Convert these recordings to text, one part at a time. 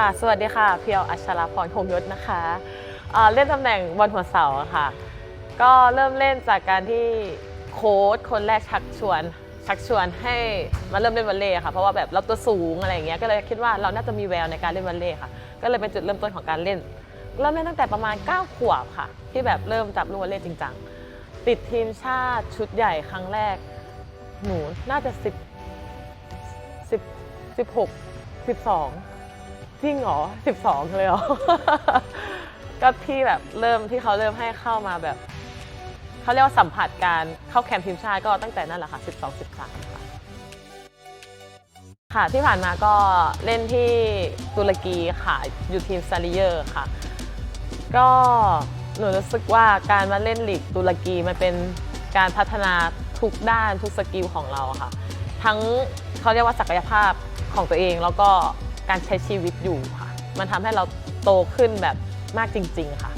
ค่ะ สวัสดีค่ะเพียวอัชราพรคงยศนะคะเอ่อเล่นตำแหน่งบอลหัวเสาค่ะ ก็เริ่มเล่นจากการที่โค้ชคนแรกชักชวนชักชวนให้มาเริ่มเล่นวอลเลย์ค่ะเพราะว่าแบบเราตัวสูงอะไรอย่างเงี้ยก็เลยคิดว่าเราน่าจะมีแววในการเล่นวอลเลย์ค่ะ ก็เลยเป็นจุดเริ่มต้นของการเล่นเริ่มเล่นตั้งแต่ประมาณ 9 ขวบค่ะ ที่แบบเริ่มจับลูกวอลเลย์จริงจังติดทีมชาติชุดใหญ่ครั้งแรก หนูน่าจะ 10 10 16 12 จริงเหรอ12เลยเหรอ ก็ที่แบบเริ่มที่เขาเริ่มให้เข้ามาแบบเขาเรียกว่าสัมผัสการเข้าแคมป์ทีมชาติก็ตั้งแต่นั่นแหละค่ะ12 13ค่ะค่ะที่ผ่านมาก็เล่นที่ตุรกีค่ะอยู่ทีมซาริเยอร์ค่ะ ก็หนูรู้สึกว่าการมาเล่นลีกตุรกีมันเป็นการพัฒนาทุกด้านทุกสกิลของเราค่ะ ทั้งเขาเรียกว่าศักยภาพของตัวเองแล้วก็ การใช้ชีวิตอยู่ค่ะ มันทำให้เราโตขึ้นแบบมากจริง ๆ ค่ะ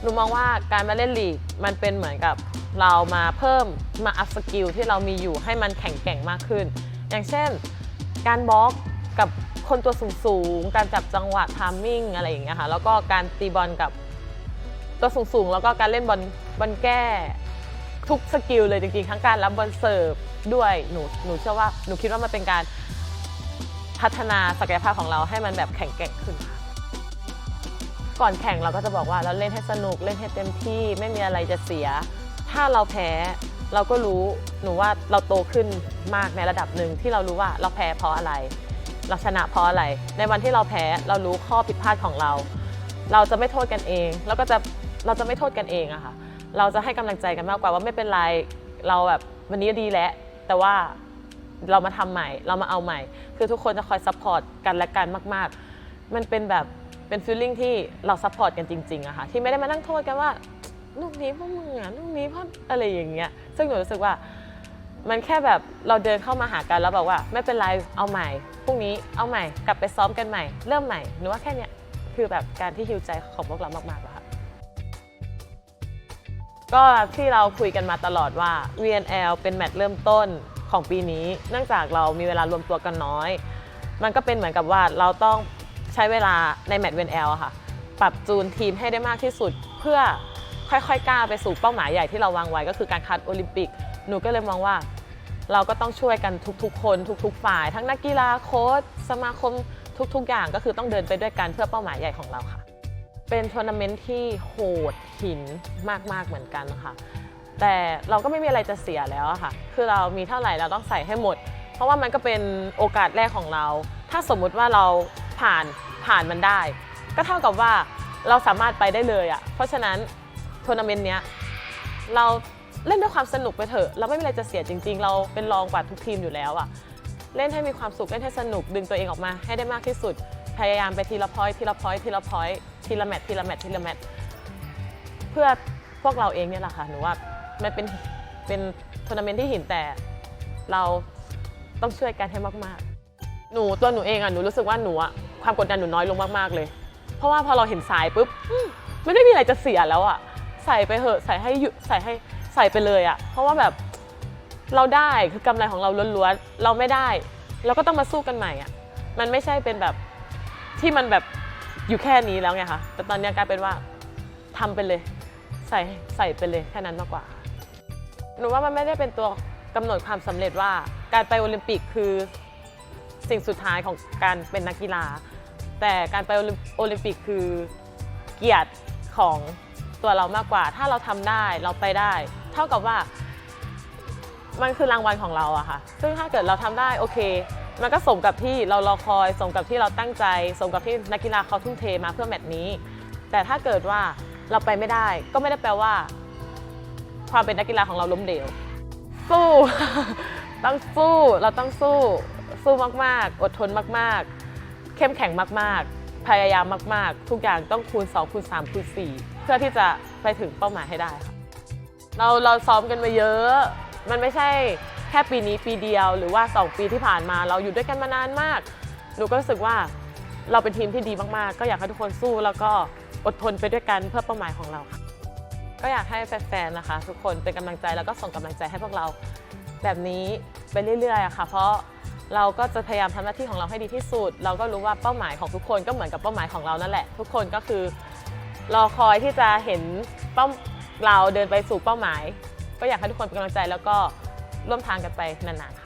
หนูมองว่าการมาเล่นลีกมันเป็นเหมือนกับเรามาเพิ่มมาอัพสกิลที่เรามีอยู่ให้มันแข็งแกร่งมากขึ้น อย่างเช่น การบล็อกกับคนตัวสูงๆ การจับจังหวะทามมิ่งอะไรอย่างเงี้ยค่ะ แล้วก็การตีบอลกับตัวสูงๆ แล้วก็การเล่นบอลบอลแก้ ทุกสกิลเลยจริงๆ ทั้งการรับบอลเสิร์ฟด้วยหนูหนูเชื่อว่าหนูคิดว่ามันเป็นการ พัฒนาศักยภาพของเราให้มันแบบแข็งแกร่งขึ้น ก่อนแข่งเราก็จะบอกว่าเราเล่นให้สนุกเล่นให้เต็มที่ไม่มีอะไรจะเสีย ถ้าเราแพ้เราก็รู้หนูว่าเราโตขึ้นมากในระดับหนึ่งที่เรารู้ว่าเราแพ้เพราะอะไร เราชนะเพราะอะไร ในวันที่เราแพ้เรารู้ข้อผิดพลาดของเรา เราจะไม่โทษกันเองแล้วก็จะเราจะไม่โทษกันเองอะค่ะเราจะให้กำลังใจกันมากกว่าว่าไม่เป็นไรเราแบบวันนี้ดีแล้วแต่ว่า เรามาทำใหม่ เรามาเอาใหม่ คือทุกคนจะคอยซัพพอร์ตกันและกันมาก ๆ มันเป็นแบบเป็นฟีลลิ่งที่เราซัพพอร์ตกันจริงๆอะค่ะที่ไม่ได้มานั่งโทษกันว่าลูกนี้เพราะมึงอะลูกนี้เพราะอะไรอย่างเงี้ย ซึ่งหนูรู้สึกว่า มันแค่แบบเราเดินเข้ามาหากันแล้วบอกว่า ไม่เป็นไรเอาใหม่พรุ่งนี้เอาใหม่กลับไปซ้อมกันใหม่ เริ่มใหม่หนูว่าแค่เนี้ยคือแบบการที่ฮิวใจของพวกเรามากๆแล้วค่ะก็ที่เราคุยกันมาตลอดว่า VNL เป็นแมตช์เริ่มต้น ของปีนี้ เนื่องจากเรามีเวลารวมตัวกันน้อย มันก็เป็นเหมือนกับว่าเราต้องใช้เวลาในแมตช์ VNL อะค่ะ ปรับจูนทีมให้ได้มากที่สุด เพื่อค่อยๆก้าวไปสู่เป้าหมายใหญ่ที่เราวางไว้ก็คือการคัดโอลิมปิก หนูก็เลยมองว่า เราก็ต้องช่วยกันทุกๆ คนทุก ๆ ฝ่าย ทั้งนักกีฬาโค้ชสมาคมทุกๆ อย่างก็คือต้องเดินไปด้วยกันเพื่อเป้าหมายใหญ่ของเราค่ะ เป็นทัวร์นาเมนต์ที่โหดหินมากๆเหมือนกันค่ะ แต่เราก็ไม่มีอะไรจะเสียแล้วอะค่ะ คือเรามีเท่าไหร่เราต้องใส่ให้หมด เพราะว่ามันก็เป็นโอกาสแรกของเรา ถ้าสมมุติว่าเราผ่านผ่านมันได้ ก็เท่ากับว่าเราสามารถไปได้เลยอะเพราะฉะนั้นทัวร์นาเมนต์เนี้ยเราเล่นด้วยความสนุกไปเถอะ เราไม่มีอะไรจะเสียจริง ๆ เราเป็นรองกว่าทุกทีมอยู่แล้วอะเล่นให้มีความสุขเล่นให้สนุกดึงตัวเองออกมาให้ได้มากที่สุด พยายามไปทีละพอยทีละพอยทีละพอยทีละแมตทีละแมตทีละแมตเพื่อพวกเราเองเนี่ยแหละค่ะหนูว่า มันเป็นเป็นทัวร์นาเมนต์ที่หินแต่เราต้องช่วยกันให้มากๆ หนูตัวหนูเองอะหนูรู้สึกว่าหนูอะความกดดันหนูน้อยลงมากๆเลย เพราะว่าพอเราเห็นสายปุ๊บไม่ได้มีอะไรจะเสียแล้วอะใส่ไปเหอะใส่ให้ใส่ให้ใส่ไปเลยอะเพราะว่าแบบเราได้คือกำไรของเราล้วนๆเราไม่ได้เราก็ต้องมาสู้กันใหม่อะมันไม่ใช่เป็นแบบที่มันแบบอยู่แค่นี้แล้วไงคะแต่ตอนนี้กลายเป็นว่าทำไปเลย ใส่ใส่ไปเลยแค่นั้นมากกว่า หนูว่ามันไม่ได้เป็นตัวกำหนดความสำเร็จว่า การไปโอลิมปิกคือสิ่งสุดท้ายของการเป็นนักกีฬา แต่การไปโอลิมปิกคือเกียรติของตัวเรามากกว่า ถ้าเราทำได้เราไปได้ เท่ากับว่า มันคือรางวัลของเราอะค่ะ ซึ่งถ้าเกิดเราทำได้โอเค มันก็สมกับที่เรารอคอยสมกับที่เราตั้งใจสมกับที่นักกีฬาเขาทุ่มเทมาเพื่อแมตช์นี้ แต่ถ้าเกิดว่าเราไปไม่ได้ ก็ไม่ได้แปลว่า ความเป็นนักกีฬาของเราล้มเหลว สู้ ต้องสู้ เราต้องสู้ สู้มากๆ อดทนมากๆ เข้มแข็งมากๆ พยายามมากๆ ทุกอย่างต้องคูณ2คูณ3คูณ4เพื่อที่จะไปถึงเป้าหมายให้ได้ค่ะเราเราซ้อมกันมาเยอะ มันไม่ใช่แค่ปีนี้ปีเดียว หรือว่า 2 ปีที่ผ่านมา เราอยู่ด้วยกันมานานมาก หนูก็รู้สึกว่าเราเป็นทีมที่ดีมากๆ ก็อยากให้ทุกคนสู้แล้วก็อดทนไปด้วยกันเพื่อเป้าหมายของเราค่ะ ก็อยากให้แฟนๆนะคะ ทุกคนเป็นกำลังใจแล้วก็ส่งกำลังใจให้พวกเราแบบนี้ไปเรื่อยๆอะค่ะ เพราะเราก็จะพยายามทำหน้าที่ของเราให้ดีที่สุด เราก็รู้ว่าเป้าหมายของทุกคนก็เหมือนกับเป้าหมายของเรานั่นแหละ ทุกคนก็คือรอคอยที่จะเห็นเป้าเราเดินไปสู่เป้าหมาย ก็อยากให้ทุกคนเป็นกำลังใจแล้วก็ร่วมทางกันไปนานๆค่ะ